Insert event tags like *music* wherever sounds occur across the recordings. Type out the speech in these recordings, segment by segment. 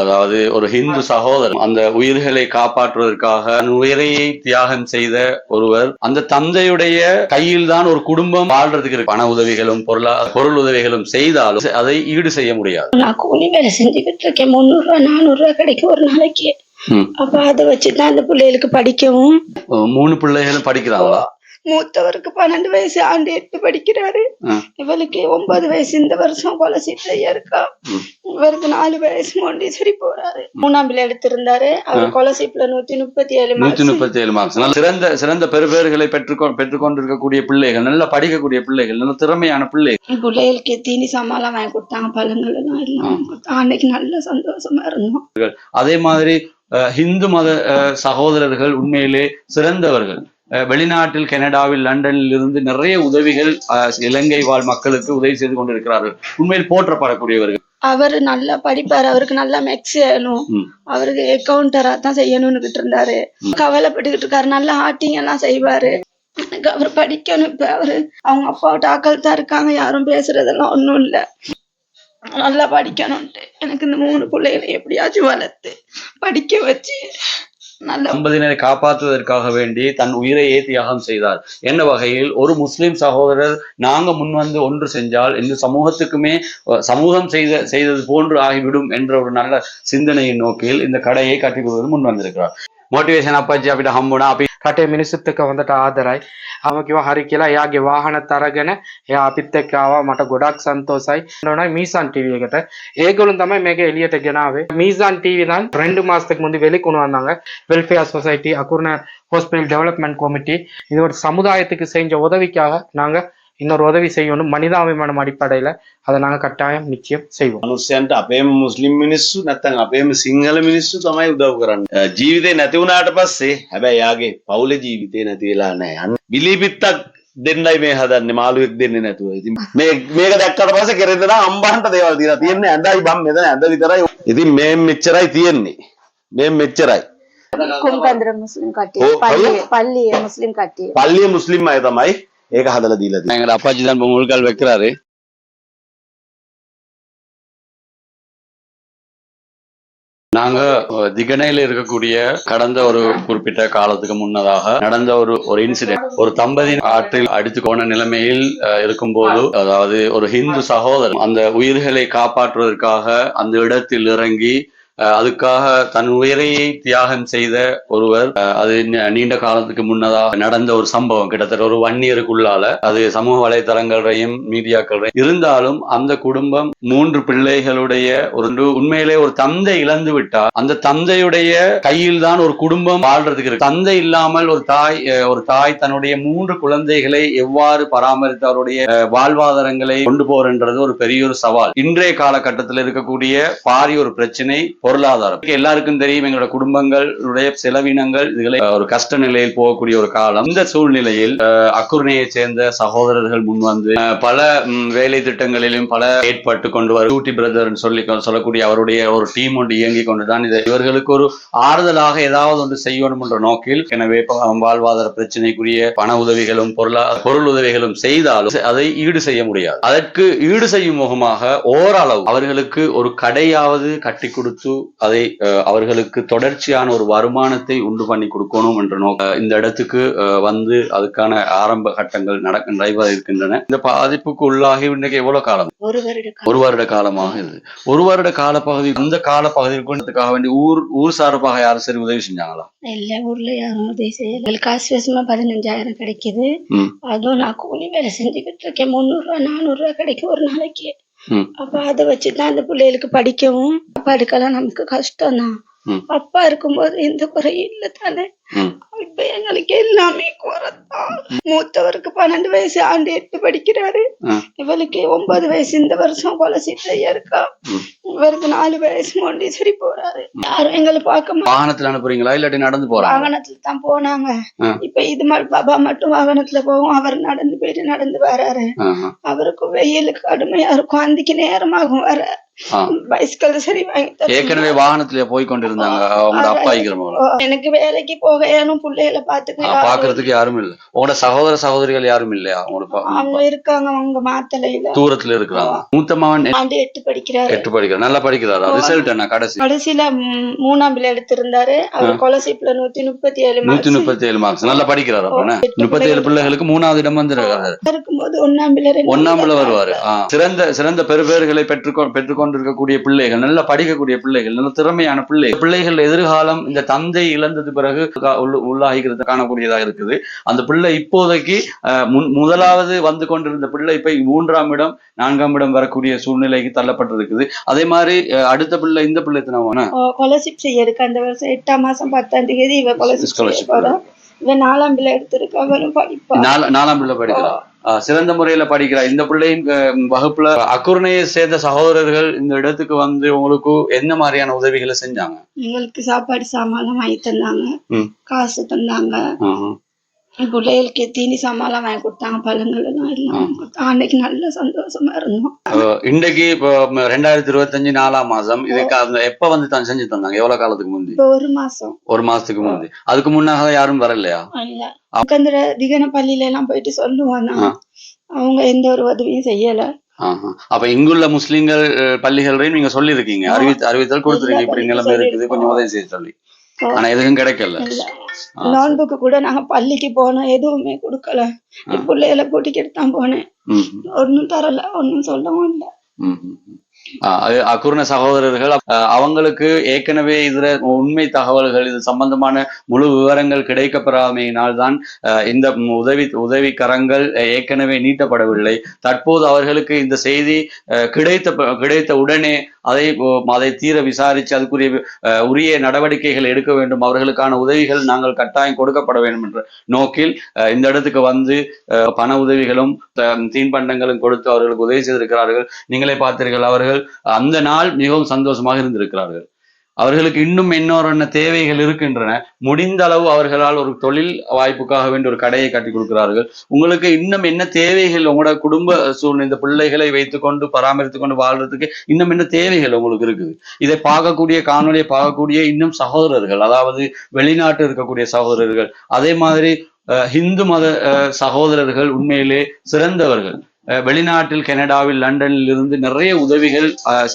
அதாவது ஒரு ஹிந்து சகோதரன் அந்த உயிர்களை காப்பாற்றுவதற்காக தன் உயிரையை தியாகம் செய்த ஒருவர் அந்த தந்தையுடைய கையில் தான் ஒரு குடும்பம் வாழ்றதுக்கு இருக்கு. பண உதவிகளும் பொருளா பொருள் உதவிகளும் செய்தாலும் அதை ஈடு செய்ய முடியாது. நான் கூலி வேலை செஞ்சுக்கிட்டு இருக்கேன் முந்நூறு ரூபா நானூறு ரூபா கிடைக்கும் ஒரு நாளைக்கு. அப்ப அதை வச்சுதான் அந்த பிள்ளைகளுக்கு படிக்கவும். மூணு பிள்ளைகளும் படிக்கிறாங்களா? மூத்தவருக்கு பன்னெண்டு வயசு ஆண்டு எட்டு படிக்கிறாரு. இவளுக்கு ஒன்பது வயசு இந்த வருஷம் கொலசீட்லயே இருக்கா? ம். இவருக்கு நாலு வயசு மொண்டீஸ்வரி போறாரு. மூணாம் பிள்ளை எடுத்திருந்தாரு. அவர் கொலசீப்ல நூத்தி முப்பத்தி ஏழு நூத்தி. முப்பத்தி ஏழு மார்க்ஸ் சிறந்த சிறந்த பெறுபேறுகளை பெற்றுக்கொ பெற்றுக்கொண்டிருக்கக்கூடிய பிள்ளைகள் நல்லா படிக்கக்கூடிய பிள்ளைகள் நல்ல திறமையான பிள்ளைகள். பிள்ளைகளுக்கு தீனி சாமான்லாம் வாங்கி கொடுத்தாங்க. பழங்கள் எல்லாம் அன்னைக்கு நல்ல சந்தோஷமா இருந்தோம். அதே மாதிரி ஹிந்து மத சகோதரர்கள் உண்மையிலே சிறந்தவர்கள். வெளிநாட்டில் கனடாவில் லண்டனில் இருந்து நிறைய உதவிகள் இலங்கை வாழ் மக்களுக்கு உதவி செய்து கொண்டிருக்கிறார்கள். உண்மையில் போற்றப்படக்கூடியவர்கள். அவரு நல்லா படிப்பாரு. அவருக்கு நல்லா மேக்ஸ் செய்யணும். அவருக்கு அக்கௌண்டரா தான் செய்யணும்னு இருந்தாரு. கவலைப்பட்டுக்கிட்டு இருக்காரு. நல்லா ஆட்டிங் எல்லாம் செய்வாரு. எனக்கு அவர் படிக்கணும் இப்ப அவரு. அவங்க அப்பாவோட ஆக்கள் தான் இருக்காங்க. யாரும் பேசுறதெல்லாம் ஒண்ணும் இல்ல. நல்லா படிக்கணும்ட்டு எனக்கு இந்த மூணு பிள்ளைகளை எப்படியாச்சும் வளர்த்து படிக்க வச்சு தம்பதியினரை காப்பாற்றுவதற்காக வேண்டி தன் உயிரையே தியாகம் செய்தார். என்ன வகையில்? ஒரு முஸ்லிம் சகோதரர் நாங்க முன் வந்து ஒன்று செஞ்சால் இந்த சமூகத்துக்குமே சமூகம் செய்த செய்தது போன்று ஆகிவிடும் என்ற ஒரு நல்ல சிந்தனையின் நோக்கில் இந்த கடையை கட்டி கொள்வது முன் வந்திருக்கிறார் மோட்டிவேஷன் අපච්චි අපිට හම්බුණා අපි රටේ මිනිස්සුත් එක්ක හොඳට ආදරයි. මම කිව්වා හරි කියලා එයාගේ වාහනත් අරගෙන එයා අපිත් එක්ක ආවා මට ගොඩක් සන්තෝසයි. නෝනයි මීසන් ටීවී එකට. ඒගොල්ලෝ තමයි මේක එළියට ගෙනාවේ. මීසන් ටීවී தான் ரெண்டு மாசத்துக்கு முந்தி வெளி கொண்டு வந்தாங்க. Welfare society Akurana hospital development committee இது ஒரு சமுதாயத்துக்கு செஞ்ச உதவிக்காக நாங்க இன்னொரு உதவி செய்யணும் மனிதாபிமானம் அடிப்படையில அதை நாங்க கட்டாயம் நிச்சயம் செய்வோம் මනුස්සයන්ට අපේම මුස්ලිම් මිනිස්සු නැත්තම් අපේම සිංහල මිනිස්සු තමයි උදව් කරන්න අ, ජීවිතේ නැති වුණාට පස්සේ හැබැයි යාගේ පවුලේ ජීවිතේ නැති වෙලා නැහැ අන්න බිලිපිත්තක් දෙන්නයි මේ හදන්නේ මාළුවෙක් දෙන්නේ නැතුව ඉතින් මේ මේක දැක්කට පස්සේ කෙරෙන්න නම් අම්බහන්ට දේවල් තියලා තියෙන්නේ ඇඳයි බම් මෙතන ඇඳ විතරයි ඉතින් මේ මෙච්චරයි තියෙන්නේ මේ මෙච්චරයි கும்பந்திர முஸ்லிம் கட்டி ஓ, பள்ளி ஐயோ. பள்ளி முஸ்லிம் கட்டி පල්ලිය මුස්ලිම් අය තමයි ஏகஹதல தீலதி எங்களோட அப்பாச்சி தான் முழுக்கால் வைக்கிறாரு நாங்க திகனையில இருக்கக்கூடிய கடந்த ஒரு குறிப்பிட்ட காலத்துக்கு முன்னதாக நடந்த ஒரு ஒரு இன்சிடென்ட் ஒரு தம்பதியின் ஆற்றில் அடித்து போன நிலைமையில் இருக்கும்போது அதாவது ஒரு ஹிந்து சகோதரன் அந்த உயிர்களை காப்பாற்றுவதற்காக அந்த இடத்தில் இறங்கி அதுக்காக தன் உயிரையை தியாகம் செய்த ஒருவர் அஹ், அது நீண்ட காலத்துக்கு முன்னதாக நடந்த ஒரு சம்பவம். கிட்டத்தட்ட ஒரு ஒன் இயருக்குள்ளால அது சமூக வலைத்தளங்களையும் மீடியாக்களையும் இருந்தாலும் அந்த குடும்பம் மூன்று பிள்ளைகளுடைய ஒரு உண்மையிலே ஒரு தந்தை இழந்து விட்டால் அந்த தந்தையுடைய கையில் தான் ஒரு குடும்பம் வாழ்றதுக்கு இருக்கு. தந்தை இல்லாமல் ஒரு தாய் அஹ், ஒரு தாய் தன்னுடைய மூன்று குழந்தைகளை எவ்வாறு பராமரித்து அவருடைய வாழ்வாதாரங்களை கொண்டு போறன்றது ஒரு பெரிய ஒரு சவால். இன்றைய காலகட்டத்தில் இருக்கக்கூடிய பாரிய ஒரு பிரச்சனை பொருளாதாரம். எல்லாருக்கும் தெரியும் எங்களோட குடும்பங்களுடைய செலவினங்கள் இதுகளை ஒரு கஷ்ட நிலையில் போகக்கூடிய ஒரு காலம். இந்த சூழ்நிலையில் அஹ், சேர்ந்த சகோதரர்கள் முன்வந்து வந்து பல வேலை திட்டங்களிலும் பல ஏற்பட்டு கொண்டு வர டூட்டி பிரதர் சொல்லி சொல்லக்கூடிய அவருடைய ஒரு டீம் ஒன்று இயங்கி கொண்டுதான் இதை இவர்களுக்கு ஒரு ஆறுதலாக ஏதாவது ஒன்று செய்யணும் என்ற நோக்கில் எனவே வாழ்வாதார பிரச்சனைக்குரிய பண உதவிகளும் பொருளா பொருள் உதவிகளும் செய்தாலும் அதை ஈடு செய்ய முடியாது. அதற்கு ஈடு செய்யும் முகமாக ஓரளவு அவர்களுக்கு ஒரு கடையாவது கட்டி கொடுத்து அதை அவர்களுக்கு தொடர்ச்சியான ஒரு வருமானத்தை உண்டு பண்ணி கொடுக்கணும் என்ற நோக்க இந்த இடத்துக்கு வந்து அதுக்கான ஆரம்ப கட்டங்கள் நடக்க நடைபெற இருக்கின்றன. இந்த பாதிப்புக்கு உள்ளாகி இன்னைக்கு எவ்வளவு காலம்? ஒரு வருட காலமாக இது. ஒரு வருட காலப்பகுதி இந்த காலப்பகுதிக்காக வேண்டி ஊர் ஊர் சார்பாக யாரும் சரி உதவி செஞ்சாங்களா? எல்லா ஊர்ல யாரும் உதவி செய்யல. காசு வருஷமா பதினஞ்சாயிரம் கிடைக்குது. அதுவும் நான் கூலி வேலை செஞ்சுக்கிட்டு இருக்கேன். முந்நூறு ரூபா நானூறு ரூபா கிடைக்கும் ஒரு நாளைக்கு. அப்ப அதை வச்சுதான் அந்த பிள்ளைகளுக்கு படிக்கவும் படுக்கலாம் நமக்கு கஷ்டம் தான் அப்பா இருக்கும்போது எந்த குறையும் இல்லை தானே. இப்ப எங்களுக்கு எல்லாமே குறைத்தான் மூத்தவருக்கு பன்னெண்டு வயசு ஆண்டு எட்டு படிக்கிறாரு. இவளுக்கு ஒன்பது வயசு இந்த வருஷம் கொலசீட்லயே இருக்கா? ம். இவருக்கு நாலு வயசு மொண்டீஸ்வரி போறாரு. யாரும் எங்களை பார்க்க. வாகனத்துல அனுப்புறீங்களா? இல்லாட்டி நடந்து போறாங்க வாகனத்துல தான் போனாங்க. இப்ப இது பாபா மட்டும் வாகனத்துல போகும். அவர் நடந்து போயிட்டு நடந்து வராரு. அவருக்கு வெயில் கடுமையா இருக்கும். அந்திக்கு நேரமாகும் வர. ஆ. பைஸ்கல் சரி வாங்கி ஏற்கனவே வாகனத்துல போய் கொண்டிருந்தாங்க அவங்களோட அப்பா இருக்கிறவங்க எனக்கு வேலைக்கு போக ஏனும் பிள்ளைகளை பாத்துக்க பாக்குறதுக்கு யாரும் இல்ல. உங்களோட சகோதர சகோதரிகள் யாரும் இல்லையா உங்களோட பா- அவங்க இருக்காங்க அவங்க மாத்தலையில தூரத்துல இருக்கிறாங்க. மூத்த மகன் எட்டு படிக்கிறாரு. எட்டு படிக்கிறார். நல்லா படிக்கிறாரா ரிசல்ட் என்ன? கடைசி. கடைசியில மூணாம் பிள்ளை எடுத்திருந்தாரு. அவர் கொலசிப்ல நூத்தி முப்பத்தி ஏழு நூத்தி. முப்பத்தி ஏழு மார்க்ஸ் நல்லா படிக்கிறாரு அப்ப முப்பத்தி ஏழு பிள்ளைகளுக்கு மூணாவது இடம் வந்திருக்காரு. இருக்கும்போது ஒன்னாம் பிள்ளை ஒன்னாம் பிள்ளை வருவாரு. சிறந்த சிறந்த பெறுபேறுகளை பெற்றுக்கொ பெற்றுக்கொண்டிருக்கக்கூடிய பிள்ளைகள் நல்லா படிக்கக்கூடிய பிள்ளைகள் நல்ல திறமையான பிள்ளைகள் பிள்ளைகள் எதிர்காலம் இந்த தந்தை இழந்தது பிறகு உள்ளாகிறது காணக்கூடியதாக இருக்குது. அந்த பிள்ளை இப்போதைக்கு முதலாவது வந்து கொண்டிருந்த பிள்ளை இப்ப மூன்றாம் இடம் நான்காம் இடம் வரக்கூடிய சூழ்நிலைக்கு தள்ளப்பட்டிருக்குது. அதே மாதிரி அடுத்த பிள்ளை இந்த பிள்ளை தினமான கொலசிப் செய்ய இருக்கு. அந்த வருஷம் எட்டாம் மாசம் பத்தாம் தேதி இவ. போறா. இவன் நாலாம் பிள்ளை எடுத்திருக்கா. படிப்பா. நாலா- நாலாம் பிள்ளை படிக்கிறார் ஆஹ் சிறந்த முறையில படிக்கிறார் இந்த பிள்ளையும் வகுப்புல அக்குரணையை சேர்ந்த சகோதரர்கள் இந்த இடத்துக்கு வந்து உங்களுக்கு என்ன மாதிரியான உதவிகளை செஞ்சாங்க? எங்களுக்கு சாப்பாடு சாமான்லாம் வாங்கி தந்தாங்க. காசு தந்தாங்க. பிள்ளைகளுக்கு தீனி சாமான்லாம் வாங்கி கொடுத்தாங்க பழங்கள் எல்லாம் எல்லாம் வாங்கி கொடுத்தாங்க அன்னைக்கு நல்ல சந்தோஷமா இருந்தோம் இன்றைக்கு இப்போ ரெண்டாயிரத்தி இருபத்தஞ்சு நாலாம் மாசம் இதுக்கு எப்ப வந்து தான் செஞ்சு தந்தாங்க எவ்வளவு காலத்துக்கு முந்தி ஒரு மாசம் ஒரு மாசத்துக்கு முந்தி அதுக்கு முன்னாக யாரும் வரலையா இல்ல உட்காந்துர திகன பள்ளியில எல்லாம் போயிட்டு சொல்லுவாங்க ஆ. அவங்க எந்த ஒரு உதவியும் செய்யல. அப்ப இங்குள்ள முஸ்லிம்கள் பள்ளிகளையும் நீங்க. அறிவி அறிவித்தல் கொடுத்துருக்கீங்க இப்படி நிலைமை இருக்குது கொஞ்சம் உதவி செய்ய சொல்லி. ஆனா எதுவும் கிடைக்கல. நோன்புக்கு கூட நாங்க பள்ளிக்கு போனோம் எதுவுமே கொடுக்கல. பிள்ளைகளை கூட்டிக்கிட்டு தான் போனேன். ஒன்னும் தரல. ஒன்னும் சொல்லவும் இல்ல. அக்குர்ண சகோதரர்கள் அவங்களுக்கு ஏற்கனவே இதுல உண்மை தகவல்கள் இது சம்பந்தமான முழு விவரங்கள் கிடைக்கப்பெறாமையினால் தான் இந்த உதவி உதவி கரங்கள் ஏற்கனவே நீட்டப்படவில்லை. தற்போது அவர்களுக்கு இந்த செய்தி கிடைத்த கிடைத்த உடனே அதை அதை தீர விசாரித்து அதுக்குரிய அஹ், உரிய நடவடிக்கைகள் எடுக்க வேண்டும். அவர்களுக்கான உதவிகள் நாங்கள் கட்டாயம் கொடுக்கப்பட வேண்டும் என்ற நோக்கில் அஹ், இந்த இடத்துக்கு வந்து அஹ், பண உதவிகளும் தீன்பண்டங்களும் கொடுத்து அவர்களுக்கு உதவி செய்திருக்கிறார்கள். நீங்களே பார்த்தீர்கள் அவர்கள் அந்த நாள் மிகவும் சந்தோஷமாக இருந்திருக்கிறார்கள். அவர்களுக்கு இன்னும் இன்னொரு என்ன தேவைகள் இருக்கின்றன? முடிந்த அளவு அவர்களால் ஒரு தொழில் வாய்ப்புக்காக வேண்டிய ஒரு கடையை கட்டி கொடுக்கிறார்கள். உங்களுக்கு இன்னும் என்ன தேவைகள்? உங்களோட குடும்ப சூழ்நிலை இந்த பிள்ளைகளை வைத்துக்கொண்டு பராமரித்து கொண்டு வாழ்றதுக்கு இன்னும் என்ன தேவைகள் உங்களுக்கு இருக்குது? இதை பார்க்கக்கூடிய காணொலியை பார்க்கக்கூடிய இன்னும் சகோதரர்கள் அதாவது வெளிநாட்டு இருக்கக்கூடிய சகோதரர்கள் அதே மாதிரி ஹிந்து மத அஹ், சகோதரர்கள் உண்மையிலே சிறந்தவர்கள். வெளிநாட்டில் கனடாவில் லண்டனில் இருந்து நிறைய உதவிகள்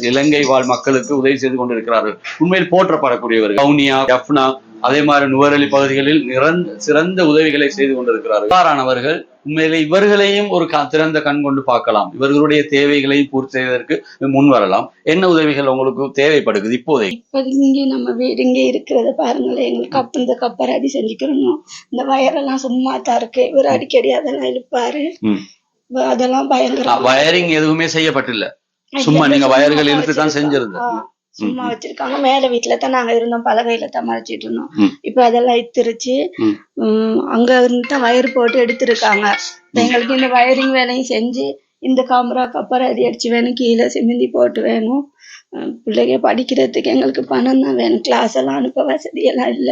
இலங்கை வாழ் மக்களுக்கு உதவி செய்து கொண்டிருக்கிறார்கள். உண்மையில் போற்றப்படக்கூடியவர்கள். கவுனியா ஜப்னா அதே மாதிரி நுவரெலி பகுதிகளில் நிறந்த சிறந்த உதவிகளை செய்து கொண்டிருக்கிறார்கள். இவ்வாறானவர்கள் உண்மையிலே இவர்களையும் ஒரு திறந்த கண் கொண்டு பார்க்கலாம். இவர்களுடைய தேவைகளையும் பூர்த்தி செய்வதற்கு முன் வரலாம். என்ன உதவிகள் உங்களுக்கு தேவைப்படுகிறது இப்போதைக்கு? இங்கே நம்ம வீடு இங்கே இருக்கிறத பாருங்களேன். எங்களுக்கு கப்பு இந்த கப்பரை அடி செஞ்சுக்கிறணும் இந்த வயரெல்லாம் சும்மா தான் இருக்கு. இவர் அடிக்கடி அதெல்லாம் இழுப்பாரு. அதெல்லாம் பயங்கரம் வயரிங் எதுவுமே செய்யப்பட்டில்ல. சும்மா நீங்க வயர்கள் இழுத்து தான் செஞ்சிருந்த சும்மா வச்சிருக்காங்க. மேல வீட்டுல தான் நாங்க இருந்தோம். பலகையில தான் மறைச்சிட்டு இருந்தோம். இப்ப அதெல்லாம் இத்திருச்சு. அங்க இருந்து தான் வயர் போட்டு எடுத்திருக்காங்க. எங்களுக்கு இந்த வயரிங் வேலையும் செஞ்சு இந்த காமரா கப்பரை அடி அடிச்சு வேணும். கீழே சிமெந்தி போட்டு வேணும். பிள்ளைங்க படிக்கிறதுக்கு எங்களுக்கு பணம் தான் வேணும். கிளாஸ் எல்லாம் அனுப்ப வசதி எல்லாம் இல்ல.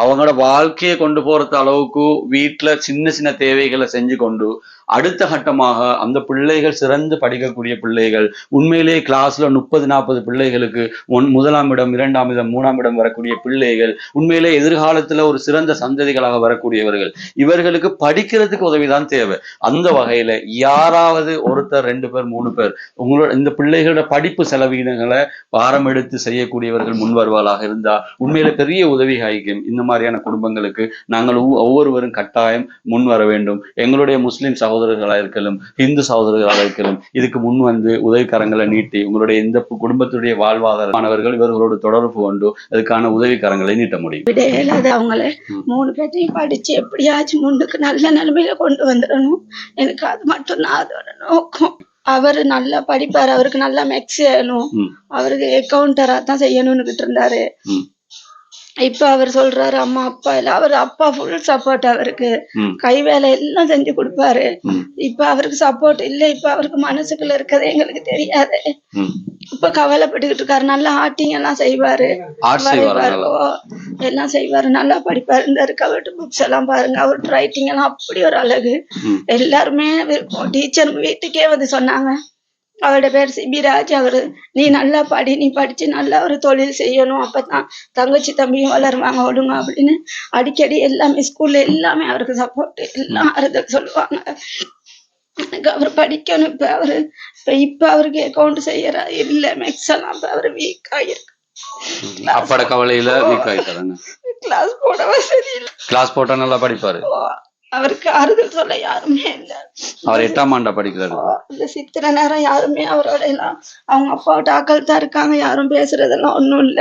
அவங்களோட வாழ்க்கையை கொண்டு போறது அளவுக்கு வீட்டுல சின்ன சின்ன தேவைகளை செஞ்சு கொண்டு அடுத்த கட்டமாக அந்த பிள்ளைகள் சிறந்து படிக்கக்கூடிய பிள்ளைகள் உண்மையிலேயே கிளாஸ்ல முப்பது நாற்பது பிள்ளைகளுக்கு ஒன் முதலாம் இடம் இரண்டாம் இடம் மூணாம் இடம் வரக்கூடிய பிள்ளைகள் உண்மையிலே எதிர்காலத்துல ஒரு சிறந்த சந்ததிகளாக வரக்கூடியவர்கள். இவர்களுக்கு படிக்கிறதுக்கு உதவிதான் தேவை. அந்த வகையில யாராவது ஒருத்தர் ரெண்டு பேர் மூணு பேர் உங்களோட இந்த பிள்ளைகளோட படிப்பு செலவீனங்களை பாரம் எடுத்து செய்யக்கூடியவர்கள் முன் வருவாளாக இருந்தா உண்மையில பெரிய உதவி ஆகிக்கும் இந்த மாதிரியான குடும்பங்களுக்கு நாங்கள் ஒவ்வொ- ஒவ்வொருவரும் கட்டாயம் முன் வர வேண்டும் எங்களுடைய முஸ்லிம் சகோதரர்களாக இருக்கலாம் இந்து சகோதரர்களாக இருக்கலாம் இதுக்கு முன் வந்து உதவிக்கரங்களை நீட்டி உங்களுடைய இந்த குடும்பத்துடைய வாழ்வாதாரமானவர்கள் இவர்களோடு தொடர்பு கொண்டு அதுக்கான உதவிக்கரங்களை நீட்ட முடியும் விட இயலாது அவங்கள ம். மூணு பேர்த்தையும் படிச்சு எப்படியாச்சும் முன்னுக்கு நல்ல நிலைமையில கொண்டு வந்துடணும் எனக்கு அது மட்டும்தான் அதோட நோக்கம் அவரு நல்லா படிப்பாரு அவருக்கு நல்லா மேக்ஸ் செய்யணும். அவருக்கு அக்கௌண்டரா தான் செய்யணும்னுகிட்டு இருந்தாரு. இப்ப அவர் சொல்றாரு அம்மா அப்பா இல்ல அவர் அப்பா ஃபுல் சப்போர்ட் அவருக்கு. கை வேலை எல்லாம் செஞ்சு கொடுப்பாரு. இப்ப அவருக்கு சப்போர்ட் இல்ல இப்ப அவருக்கு மனசுக்குள்ள இருக்கிறது எங்களுக்கு தெரியாது. இப்ப கவலைப்பட்டுக்கிட்டு இருக்காரு நல்லா ஆட்டிங் எல்லாம் செய்வாரு எல்லாம் செய்வாரு நல்லா படிப்பாரு இந்த அவர்கிட்ட புக்ஸ் எல்லாம் பாருங்க அவர் ரைட்டிங் எல்லாம் அப்படி ஒரு அழகு. எல்லாருமே டீச்சர் வீட்டுக்கே வந்து சொன்னாங்க அவரோட பேர் சிபிராஜ் அவரு. நீ நல்லா படி நீ படிச்சு நல்லா ஒரு தொழில் செய்யணும். அப்பதான் தங்கச்சி தம்பியும் வளருவாங்க ஒழுங்க அப்படின்னு அடிக்கடி எல்லாமே ஸ்கூல்ல எல்லாமே அவருக்கு சப்போர்ட் எல்லாம் ஆறுதல் சொல்லுவாங்க. எனக்கு அவர் படிக்கணும். இப்ப அவரு இப்ப இப்ப அவருக்கு அக்கௌண்ட் செய்யறா இல்ல மேக்ஸ் எல்லாம் இப்ப அவரு வீக் ஆயிருக்கு. அப்பாட கவலையில வீக் ஆயிட்டாருங்க. கிளாஸ் போட வசதி இல்ல கிளாஸ் போட்டா நல்லா படிப்பாரு. அவருக்கு ஆறுதல் சொல்ல யாருமே இல்ல. அவர் எட்டாம் ஆண்டா படிக்கிறாரு. இந்த சித்திர நேரம் யாருமே அவரோட எல்லாம் அவங்க அப்பாவோட ஆக்கள் தான் இருக்காங்க யாரும் பேசுறதெல்லாம் ஒண்ணும் இல்ல.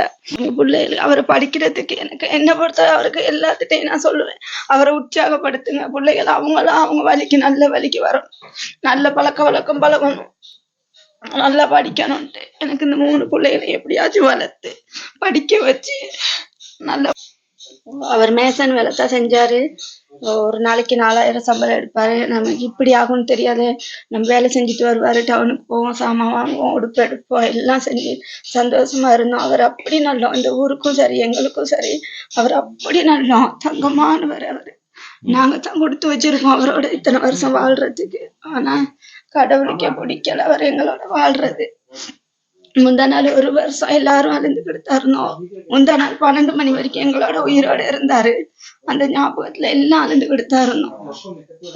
பிள்ளைகள் அவர் படிக்கிறதுக்கு எனக்கு என்ன பொறுத்த அவருக்கு எல்லாத்துட்டையும் நான் சொல்லுவேன். அவரை உற்சாகப்படுத்துங்க. பிள்ளைகள் அவங்களாம் அவங்க வழிக்கு நல்ல வழிக்கு வரணும். நல்ல பழக்க வழக்கம் பழகணும். நல்லா படிக்கணும்ட்டு எனக்கு இந்த மூணு பிள்ளைகளை எப்படியாச்சும் வளர்த்து படிக்க வச்சு நல்ல அவர் மேசன் வேலை தான் செஞ்சாரு. ஒரு நாளைக்கு நாலாயிரம் சம்பளம் எடுப்பாரு. நமக்கு இப்படி ஆகும்னு தெரியாது நம்ம வேலை செஞ்சுட்டு வருவாரு. டவுனுக்கு போவோம் சாமான் வாங்குவோம் உடுப்பு எடுப்போம். எல்லாம் செஞ்சு சந்தோஷமா இருந்தோம். அவர் அப்படி நல்லோம். இந்த ஊருக்கும் சரி எங்களுக்கும் சரி. அவர் அப்படி நல்லோம். தங்கமானவர் அவர். நாங்க தான் கொடுத்து வச்சிருக்கோம் அவரோட இத்தனை வருஷம் வாழ்றதுக்கு. ஆனா கடவுளுக்கே பிடிக்கல. அவர் எங்களோட வாழ்றது. முந்தா நாள் ஒரு வருஷம் எல்லாரும் அழுந்துக்கிட்டு இருந்தோம் முந்தா நாள் பன்னெண்டு மணி வரைக்கும் எங்களோட உயிரோட இருந்தாரு. அந்த ஞாபகத்துல எல்லாம் அழுந்துக்கிட்டு இருந்தோம்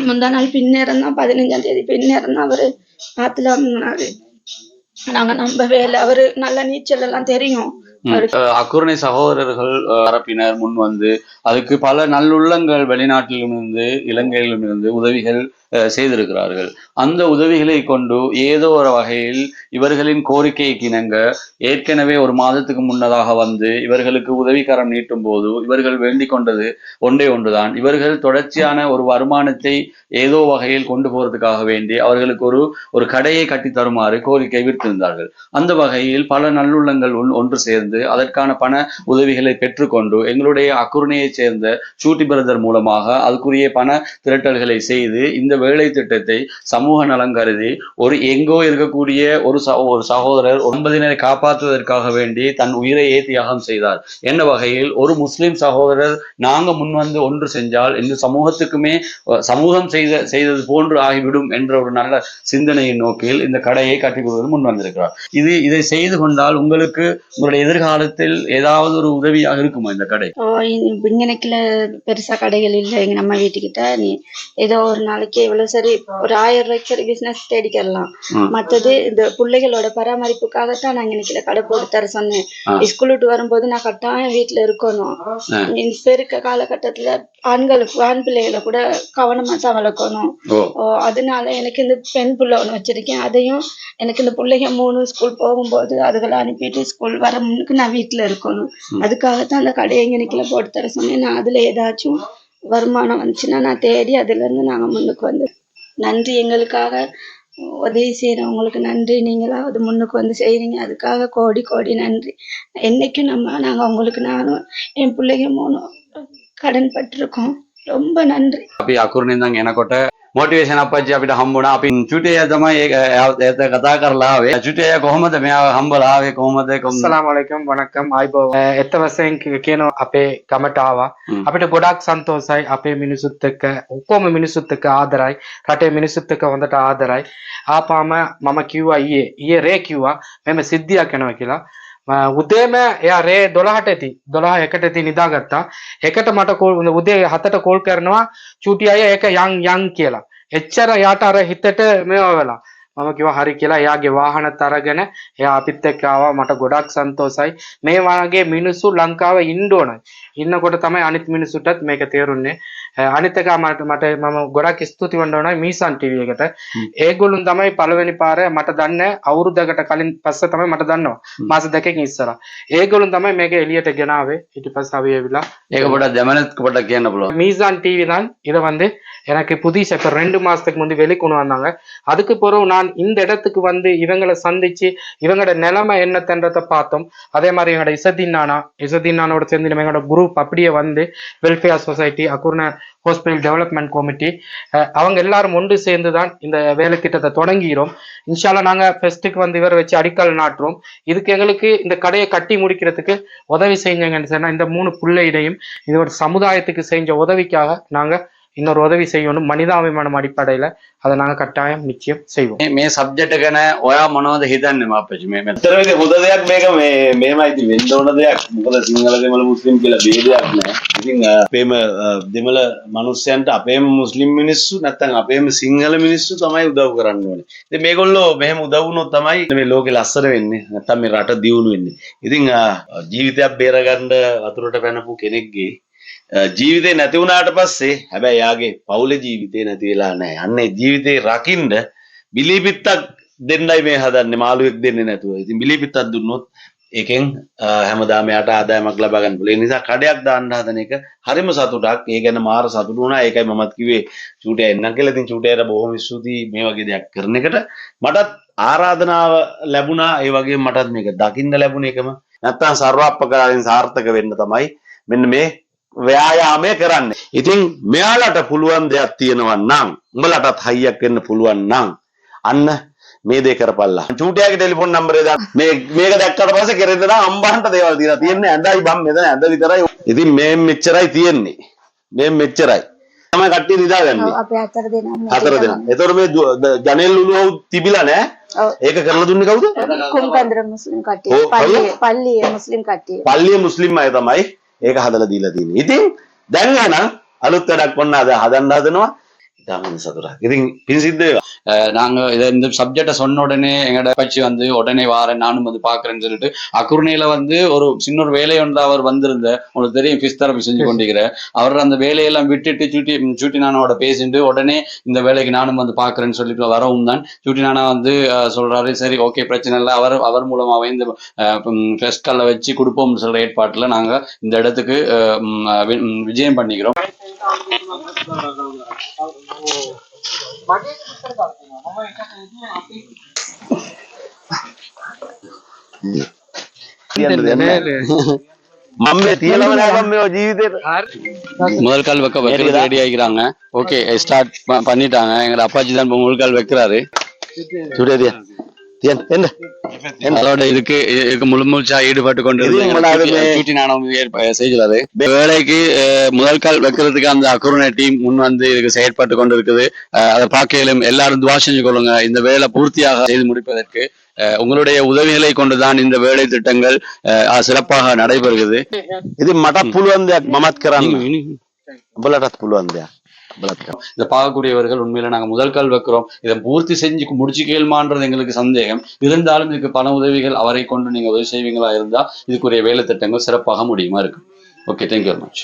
முந்தா நாள் பின்னேரம் தான் பதினஞ்சாம் தேதி பின்னேரம் தான் அவரு ஆத்துல நாங்க நம்பவே இல்லை. அவரு நல்ல நீச்சல் எல்லாம் தெரியும். அக்குரணை சகோதரர்கள் தரப்பினர் முன் வந்து அதுக்கு பல நல்லுள்ளங்கள் வெளிநாட்டிலும் இருந்து இலங்கையிலும் இருந்து உதவிகள் செய்திருக்கிறார்கள். அந்த உதவிகளை கொண்டு ஏதோ ஒரு வகையில் இவர்களின் கோரிக்கைக்கு இணங்க ஏற்கனவே ஒரு மாதத்துக்கு முன்னதாக வந்து இவர்களுக்கு உதவிக்கரம் நீட்டும் போது இவர்கள் வேண்டிக் கொண்டது ஒன்றே ஒன்றுதான். இவர்கள் தொடர்ச்சியான ஒரு வருமானத்தை ஏதோ வகையில் கொண்டு போறதுக்காக வேண்டி அவர்களுக்கு ஒரு ஒரு கடையை கட்டி தருமாறு கோரிக்கை விடுத்திருந்தார்கள். அந்த வகையில் பல நல்லுள்ளங்கள் ஒன்று சேர்ந்து அதற்கான பண உதவிகளை பெற்றுக்கொண்டு எங்களுடைய அக்குருணையைச் சேர்ந்த சூட்டி பிரதர் மூலமாக அதுக்குரிய பண திரட்டல்களை செய்து இந்த வேலை திட்டத்தை சமூக நலம் கருதி ஒரு எங்கோ இருக்கக்கூடிய ஒரு ஒரு சகோதரர் ஒன்பதினரை காப்பாற்றுவதற்காக வேண்டி தன் உயிரையே தியாகம் செய்தார். என்ன வகையில் ஒரு முஸ்லிம் சகோதரர் நாங்க முன்வந்து ஒன்று செஞ்சால் இந்த சமூகத்துக்குமே சமூகம் செய்த செய்தது போன்று ஆகிவிடும் என்ற ஒரு நல்ல சிந்தனையின் நோக்கில் இந்த கடையை கட்டி கொடுப்பது முன் வந்திருக்கிறார். இது இதை செய்து கொண்டால் உங்களுக்கு உங்களுடைய எதிர்காலத்தில் ஏதாவது ஒரு உதவியாக இருக்குமா இந்த கடை? ஓ, பெருசா கடைகள் இல்லை. எங்க நம்ம வீட்டுக்கிட்ட நீ ஏதோ ஒரு நாளைக்கு இவ்வளவு சரி ஒரு ஆயிரம் ரூபாய்க்கு பிசினஸ் தேடிக்கலாம். மத்தது இந்த பிள்ளைகளோட பராமரிப்புக்காகத்தான் நான் இன்னைக்கு கடை போட்டு தர சொன்னேன். ஸ்கூல் விட்டு வரும்போது நான் கட்டாயம் வீட்டுல இருக்கணும். இப்ப இருக்க காலகட்டத்துல ஆண்களுக்கு ஆண் பிள்ளைகளை கூட கவனமா தான் வளர்க்கணும் அதனால எனக்கு இந்த பெண் புள்ள ஒன்று வச்சிருக்கேன். அதையும் எனக்கு இந்த பிள்ளைங்க மூணு ஸ்கூல் போகும்போது அதுகளை அனுப்பிட்டு ஸ்கூல் வர முன்னுக்கு நான் வீட்டில் இருக்கணும். அதுக்காகத்தான் அந்த கடையை இங்கனைக்குள்ள போட்டு தர சொன்னேன். நான் அதில் ஏதாச்சும் வருமானம் வந்துச்சுன்னா நான் தேடி அதுலேருந்து நாங்கள் முன்னுக்கு வந்து நன்றி எங்களுக்காக உதவி செய்கிறவங்களுக்கு நன்றி. நீங்களாவது முன்னுக்கு வந்து செய்கிறீங்க அதுக்காக கோடி கோடி நன்றி. என்றைக்கும் நம்ம நாங்கள் உங்களுக்கு நானும் என் பிள்ளைங்க மூணும் கடன் பட்டிருக்கோம் ரொம்ப நன்றி අපි අකුරුණෙන් දන් එනකොට මොටිවේෂන් අපච්චි අපිට හම්බුණා අපි චුටේ තමයි ඒක ඒත් කතා කරලා ආවේ චුටේ කොහොමද මෙයා හම්බලා ආවේ කොහොමද කොහොමද අස්සලාම අලයිකුම් වනක්කම් අයිබෝව එත වසයෙන් කියන අපේ ගමට ආවා හ්ම්. අපිට ගොඩක් සන්තෝසයි අපේ මිනිසුත් එක්ක ඔක්කොම මිනිසුත් එක්ක ආදරයි රටේ මිනිසුත් එක්ක හොඳට ආදරයි ආපාම මම කිව්වා ඊයේ ඊයේ රේ කිව්වා මෙම සිද්ධියක් වෙනවා කියලා අ, උදේම එයා රේ 12ට ඇති 12 එකට ඇති නිදාගත්තා. එකට මට කෝල් උදේ 7ට කෝල් කරනවා චූටි අය ඒක යන් යන් කියලා. එච්චර යාට අර හිතට මේව වෙලා මම කිව්වා හරි කියලා එයාගේ වාහනත් අරගෙන එයා අපිත් එක්ක ආවා. මට ගොඩක් සන්තෝසයි. මේ වගේ මිනිස්සු ලංකාවේ ඉන්න ඕනයි ඉන්නකොට තමයි අනිත් මිනිස්සුටත් මේක තේරුන්නේ අ, අනිත් එක මට මට මම ගොඩක් ස්තුති වන්න ඕනයි මීසන් ටීවී එකට ඒගොල්ලොන් තමයි පළවෙනි පාර මට දන්න අවුරුද්දකට කලින් පස්සේ තමයි මට දන්නවා මාස දෙකකින් ඉස්සරහා ඒගොල්ලොන් තමයි මේක එළියට ගෙනාවේ ඊට පස්සේ අපි ඇවිල්ලා ඒක පොඩක් දැමනත් පොඩක් කියන්න පුළුවන් மீசான் டிவி தான் இதை வந்து எனக்கு புதுசா இப்ப ரெண்டு மாசத்துக்கு முந்தி வெளி கொண்டு வந்தாங்க அதுக்கு பிறகு நான் இந்த இடத்துக்கு வந்து இவங்களை சந்திச்சு இவங்களோட நிலைமை என்னத்தன்றதை பார்த்தோம் அதே மாதிரி எங்களோட இசதீன் நானா இசதீன் நானோட சேர்ந்து நம்ம எங்களோட குரூப் அப்படியே வந்து welfare society Akurana hospital development committee அவங்க எல்லாரும் ஒன்று சேர்ந்து தான் இந்த வேலை திட்டத்தை தொடங்குகிறோம் இன்ஷால்லா நாங்கள் ஃபெஸ்ட்டுக்கு வந்து இவரை வச்சு அடிக்கல் நாட்டுறோம். இதுக்கு எங்களுக்கு இந்த கடையை கட்டி முடிக்கிறதுக்கு உதவி செஞ்சங்கன்னு சொன்னால் இந்த மூணு பிள்ளையிடையும் இது ஒரு சமுதாயத்துக்கு செஞ்ச உதவிக்காக நாங்கள் இன்னொரு உதவி செய்யணும். மனிதாபிமானம் அடிப்படையில அதை நாங்க கட்டாயம் නිශ්චය செய்வோம். මේ සබ්ජෙක්ට් ගැන ඔයා මොනවද හිතන්නේ මාපච්චි මේ මෙතන වෙන්නේ හොඳ දෙයක් මේක. මේ මෙහෙමයි ඉතින් වෙන්න ඕන දෙයක්. මොකද සිංහල දෙමළ මුස්ලිම් කියලා ભેදයක් නෑ. ඉතින් අපේම දෙමළ මිනිස්සුන්ට අපේම මුස්ලිම් මිනිස්සු නැත්නම් අපේම සිංහල මිනිස්සු තමයි උදව් කරන්න ඕනේ. ඉතින් මේගොල්ලෝ මෙහෙම උදව් වුණොත් තමයි මේ ලෝකෙ ලස්සන වෙන්නේ. නැත්නම් මේ රට දියුණු වෙන්නේ. ඉතින් ජීවිතයක් බේරගන්න වතුරට පැනපු කෙනෙක්ගේ ජීවිතේ නැති වුණාට පස්සේ හැබැයි යාගේ පවුලේ ජීවිතේ නැති වෙලා නැහැ. අන්නේ ජීවිතේ රකින්න බිලිපිත්තක් දෙන්නයි මේ හදන්නේ මාළුවෙක් දෙන්නේ නැතුව. ඉතින් බිලිපිත්තක් දුන්නොත් ඒකෙන් අ, හැමදාම යාට ආදායමක් ලබා ගන්න පුළුවන්. ඒ නිසා කඩයක් දාන්න හදන එක හරිම සතුටක්. ඒ ගැන මාර සතුටු වුණා. ඒකයි මමත් කිව්වේ චූටියා එන්නම් කියලා. ඉතින් චූටියාට බොහොම ස්තුතියි මේ වගේ දෙයක් කරන එකට. මටත් ආරාධනාව ලැබුණා. ඒ වගේම මටත් මේක දකින්න ලැබුණ එකම නැත්තම් සර්වාපකාරයෙන් සාර්ථක වෙන්න තමයි මෙන්න මේ ව්‍යායාමය කරන්න. ඉතින් මෙයාලට පුළුවන් දෙයක් තියෙනවා නම් උඹලටත් හයියක් වෙන්න පුළුවන් නම් අන්න මේ දේ කරපල්ලා. චූටියාගේ ටෙලිෆෝන් නම්බරේ දාන්න. මේ මේක දැක්කට පස්සේ කෙරෙන්න නම් අම්බහන්ට දේවල් තියලා තියෙන්නේ ඇඳයි බම් මෙතන ඇඳ විතරයි. ඉතින් මේ මෙච්චරයි තියෙන්නේ. මේ මෙච්චරයි. තමයි කට්ටිය නිදාගන්නේ. අපේ හතර දෙනා හතර දෙනා. එතකොට මේ ජනෙල් උණුව තිබිලා නෑ. ඔව්. ඒක කරලා දුන්නේ කවුද? කුම්කන්දර මුස්ලිම් කට්ටිය පල්ලියේ පල්ලියේ මුස්ලිම් කට්ටිය පල්ලිය මුස්ලිම් අය තමයි ඒක හදලා දීලා තියෙන්නේ. ඉතින් දැන් එහෙනම් අලුත් වැඩක් ඔන්න අද හදන්න හදනවා. சதுரா. நாங்க இந்த சப்ஜெக்டை சொன்ன உடனே எங்கட வந்து உடனே வாரேன் நானும் வந்து பாக்குறேன்னு சொல்லிட்டு அக்குருணையில வந்து ஒரு சின்ன ஒரு வேலை அவர் வந்திருந்த உங்களுக்கு தெரியும் பிஸ் செஞ்சு கொண்டிருக்கிற அவர் அந்த வேலையெல்லாம் விட்டுட்டு சுட்டி சுட்டி நானோட பேசிட்டு உடனே இந்த வேலைக்கு நானும் வந்து பாக்குறேன்னு சொல்லிட்டு வரவும் தான். வந்து சொல்றாரு சரி ஓகே பிரச்சனை இல்லை. அவர் அவர் மூலமாவே இந்த ஃபெஸ்டல்ல வச்சு கொடுப்போம்னு சொல்ற ஏற்பாட்டுல நாங்க இந்த இடத்துக்கு விஜயம் பண்ணிக்கிறோம். *laughs* முதல் கால் வைக்க வைக்கிறது ரெடி ஆகிக்கிறாங்க ஓகே ஸ்டார்ட் பண்ணிட்டாங்க. எங்க அப்பாச்சி தான் முதல்கால் வைக்கிறாரு. சுடேதியா என்ன? அதோட இதுக்கு இதுக்கு முழுமுழுச்சா ஈடுபட்டு வேலைக்கு முதல் கால் வைக்கிறதுக்கு அந்த அக்குருணை டீம் முன் வந்து இதுக்கு செயற்பட்டு கொண்டு இருக்குது அதை பார்க்கையிலும் எல்லாரும் துவா செஞ்சு கொள்ளுங்க. இந்த வேலை பூர்த்தியாக செய்து முடிப்பதற்கு உங்களுடைய உதவிகளை கொண்டுதான் இந்த வேலை திட்டங்கள் சிறப்பாக நடைபெறுகிறது. இது மட மடப்புழு அந்த மமத்கரான் புலடத் புழு அந்த பலாத்காரம் இதை பார்க்கக்கூடியவர்கள் உண்மையில நாங்க முதல் கால் வைக்கிறோம். இதை பூர்த்தி செஞ்சு முடிச்சு கேள்மான்றது எங்களுக்கு சந்தேகம். இருந்தாலும் இதுக்கு பண உதவிகள் அவரை கொண்டு நீங்க உதவி செய்வீங்களா இருந்தா இதுக்குரிய வேலை திட்டங்கள் சிறப்பாக முடியுமா இருக்கும். Okay thank you very much